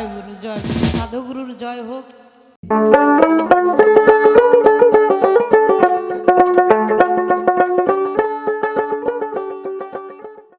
জয় গুরু জয় সাধুগুরুর জয় হোক।